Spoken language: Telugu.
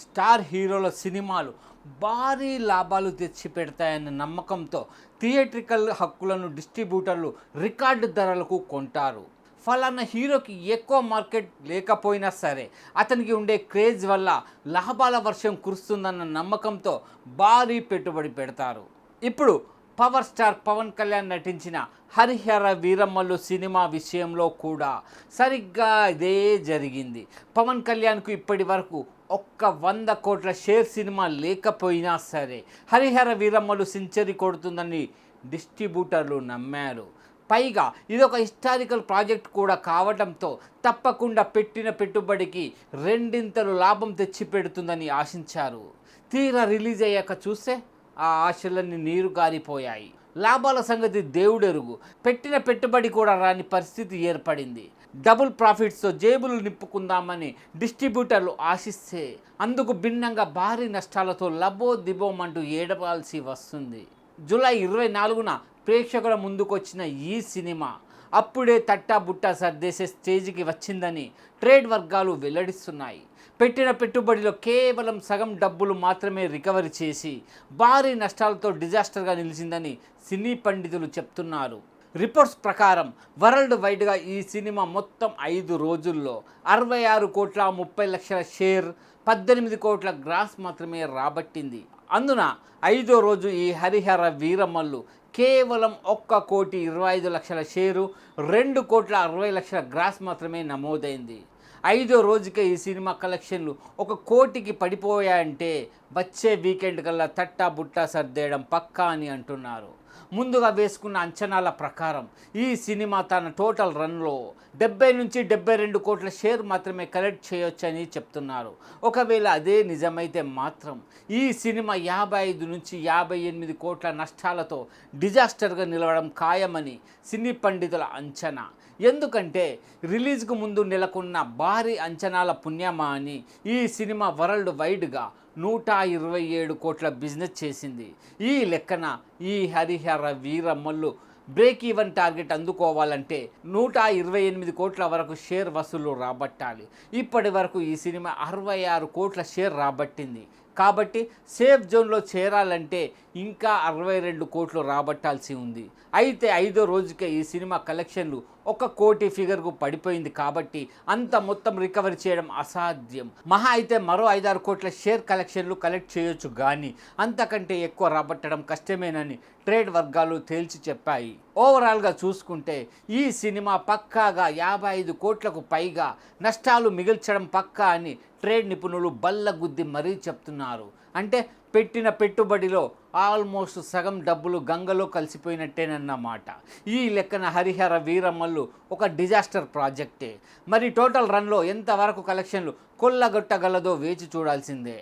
స్టార్ హీరోల సినిమాలు భారీ లాభాలు తెచ్చి పెడతాయన్న నమ్మకంతో థియేట్రికల్ హక్కులను డిస్ట్రిబ్యూటర్లు రికార్డు ధరలకు కొంటారు. ఫలానా హీరోకి ఎక్కువ మార్కెట్ లేకపోయినా సరే అతనికి ఉండే క్రేజ్ వల్ల లాభాల వర్షం కురుస్తుందన్న నమ్మకంతో భారీ పెట్టుబడి పెడతారు. ఇప్పుడు పవర్ స్టార్ పవన్ కళ్యాణ్ నటించిన హరిహర వీరమ్మలు సినిమా విషయంలో కూడా సరిగ్గా ఇదే జరిగింది. పవన్ కళ్యాణ్కు ఇప్పటి వరకు ఒక్క వంద కోట్ల షేర్ సినిమా లేకపోయినా సరే హరిహర వీరమ్మలు సెంచరీ కొడుతుందని డిస్ట్రిబ్యూటర్లు నమ్మారు. పైగా ఇది ఒక హిస్టారికల్ ప్రాజెక్ట్ కూడా కావడంతో తప్పకుండా పెట్టిన పెట్టుబడికి రెండింతలు లాభం తెచ్చిపెడుతుందని ఆశించారు. తీరా రిలీజ్ అయ్యాక చూస్తే ఆ ఆశలన్నీ నీరు గారిపోయాయి. లాభాల సంగతి దేవుడెరుగు. పెట్టిన పెట్టుబడి కూడా రాని పరిస్థితి ఏర్పడింది. డబుల్ ప్రాఫిట్స్తో జేబులు నింపుకుందామని డిస్ట్రిబ్యూటర్లు ఆశిస్తే అందుకు భిన్నంగా భారీ నష్టాలతో లబో దిబోమంటూ ఏడవాల్సి వస్తుంది. జూలై ఇరవై నాలుగున ప్రేక్షకుల ముందుకొచ్చిన ఈ సినిమా అప్పుడే తట్టా బుట్టా సర్దేసే స్టేజ్కి వచ్చిందని ట్రేడ్ వర్గాలు వెల్లడిస్తున్నాయి. పెట్టిన పెట్టుబడిలో కేవలం సగం డబ్బులు మాత్రమే రికవరీ చేసి భారీ నష్టాలతో డిజాస్టర్గా నిలిచిందని సినీ పండితులు చెప్తున్నారు. రిపోర్ట్స్ ప్రకారం వరల్డ్ వైడ్గా ఈ సినిమా మొత్తం ఐదు రోజుల్లో అరవై ఆరు కోట్ల ముప్పై లక్షల షేర్ పద్దెనిమిది కోట్ల గ్రాస్ మాత్రమే రాబట్టింది. అందున ఐదో రోజు ఈ హరిహర వీరమల్లు కేవలం ఒక్క కోటి ఇరవై ఐదు లక్షల షేరు రెండు కోట్ల అరవై లక్షల గ్రాస్ మాత్రమే నమోదైంది. ఐదో రోజుకే ఈ సినిమా కలెక్షన్లు ఒక కోటికి పడిపోయాయంటే వచ్చే వీకెండ్ కల్లా తట్టా బుట్టా సర్దేయడం పక్కా అని అంటున్నారు. ముందుగా వేసుకున్న అంచనాల ప్రకారం ఈ సినిమా తన టోటల్ రన్లో డెబ్బై నుంచి డెబ్బై రెండు కోట్ల షేర్ మాత్రమే కలెక్ట్ చేయొచ్చని చెప్తున్నారు. ఒకవేళ అదే నిజమైతే మాత్రం ఈ సినిమా యాభై ఐదు నుంచి యాభై ఎనిమిది కోట్ల నష్టాలతో డిజాస్టర్గా నిలవడం ఖాయమని సినీ పండితుల అంచనా. ఎందుకంటే రిలీజ్కు ముందు నెలకొన్న భారీ అంచనాల పుణ్యమా అని ఈ సినిమా వరల్డ్ వైడ్గా నూట ఇరవై ఏడు కోట్ల బిజినెస్ చేసింది. ఈ లెక్కన ఈ హరిహర వీరమ్మలు బ్రేక్ ఈవెన్ టార్గెట్ అందుకోవాలంటే నూట ఇరవై ఎనిమిది కోట్ల వరకు షేర్ వసూలు రాబట్టాలి. ఇప్పటి వరకు ఈ సినిమా అరవై ఆరు కోట్ల షేర్ రాబట్టింది. కాబట్టి సేఫ్ జోన్లో చేరాలంటే ఇంకా అరవై రెండు కోట్లు రాబట్టాల్సి ఉంది. అయితే ఐదో రోజుకే ఈ సినిమా కలెక్షన్లు ఒక కోటి ఫిగర్కు పడిపోయింది కాబట్టి అంత మొత్తం రికవరీ చేయడం అసాధ్యం. మహా అయితే మరో ఐదారు కోట్ల షేర్ కలెక్షన్లు కలెక్ట్ చేయొచ్చు కానీ అంతకంటే ఎక్కువ రాబట్టడం కష్టమేనని ట్రేడ్ వర్గాలు తేల్చి చెప్పాయి. ఓవరాల్గా చూసుకుంటే ఈ సినిమా పక్కాగా యాభై ఐదు కోట్లకు పైగా నష్టాలు మిగిల్చడం పక్కా అని ట్రేడ్ నిపుణులు బల్లగుద్ది మరీ చెప్తున్నారు. అంటే పెట్టిన పెట్టుబడిలో ఆల్మోస్ట్ సగం డబ్బులు గంగలో కలిసిపోయినట్టేనన్నమాట ఈ లెక్కన హరిహర వీరమ్మలు ఒక డిజాస్టర్ ప్రాజెక్టే. మరి టోటల్ రన్లో ఎంతవరకు కలెక్షన్లు కొల్లగొట్టగలదో వేచి చూడాల్సిందే.